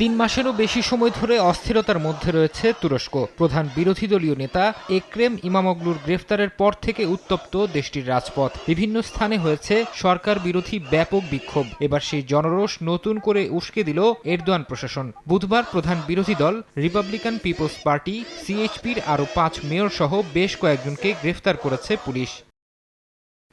তিন মাসেরও বেশি সময় ধরে অস্থিরতার মধ্যে রয়েছে তুরস্ক। প্রধান বিরোধী দলীয় নেতা একরেম ইমামগলুর গ্রেফতারের পর থেকে উত্তপ্ত দেশটির রাজপথ। বিভিন্ন স্থানে হয়েছে সরকার বিরোধী ব্যাপক বিক্ষোভ। এবার সেই জনরোষ নতুন করে উস্কে দিল এরদোয়ান প্রশাসন। বুধবার প্রধান বিরোধী দল রিপাবলিকান পিপলস পার্টি, সিএইচপির আরও পাঁচ মেয়র সহ বেশ কয়েকজনকে গ্রেফতার করেছে পুলিশ।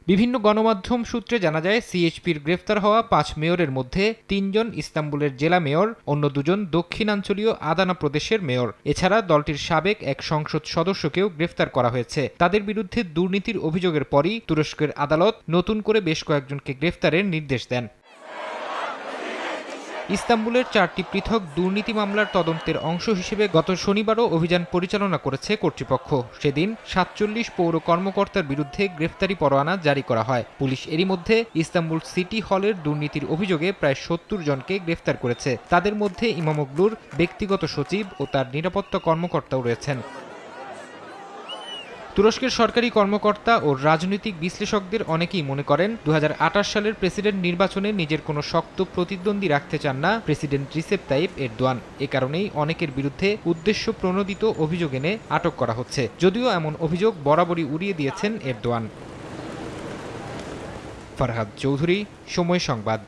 বিভিন্ন গণমাধ্যম সূত্রে জানা যায়, সিএইচপির গ্রেফতার হওয়া পাঁচ মেয়রের মধ্যে তিনজন ইস্তাম্বুলের জেলা মেয়র, অন্য দুজন দক্ষিণাঞ্চলীয় আদানা প্রদেশের মেয়র। এছাড়া দলটির সাবেক এক সংসদ সদস্যকেও গ্রেফতার করা হয়েছে। তাদের বিরুদ্ধে দুর্নীতির অভিযোগের পরই তুরস্কের আদালত নতুন করে বেশ কয়েকজনকে গ্রেফতারের নির্দেশ দেন। ইস্তাম্বুলের চারটি পৃথক দুর্নীতি মামলার তদন্তের অংশ হিসেবে গত শনিবারও অভিযান পরিচালনা করেছে কর্তৃপক্ষ। সেদিন সাতচল্লিশ পৌর কর্মকর্তার বিরুদ্ধে গ্রেফতারি পরোয়ানা জারি করা হয়। পুলিশ এরই মধ্যে ইস্তাম্বুল সিটি হলের দুর্নীতির অভিযোগে প্রায় সত্তর জনকে গ্রেফতার করেছে। তাদের মধ্যে ইমামগলুর ব্যক্তিগত সচিব ও তার নিরাপত্তা কর্মকর্তাও রয়েছেন। তুরস্কের সরকারি কর্মকর্তা ও রাজনৈতিক বিশ্লেষকদের অনেকেই মনে করেন দু হাজার আঠাশ সালের প্রেসিডেন্ট নির্বাচনে নিজের কোনো শক্ত প্রতিদ্বন্দ্বী রাখতে চান না প্রেসিডেন্ট রিসেপ তাইপ এরদোয়ান। এ কারণেই অনেকের বিরুদ্ধে উদ্দেশ্য প্রণোদিত অভিযোগ এনে আটক করা হচ্ছে। যদিও এমন অভিযোগ বরাবরই উড়িয়ে দিয়েছেন এরদোয়ান। ফারহাদ চৌধুরী, সময় সংবাদ।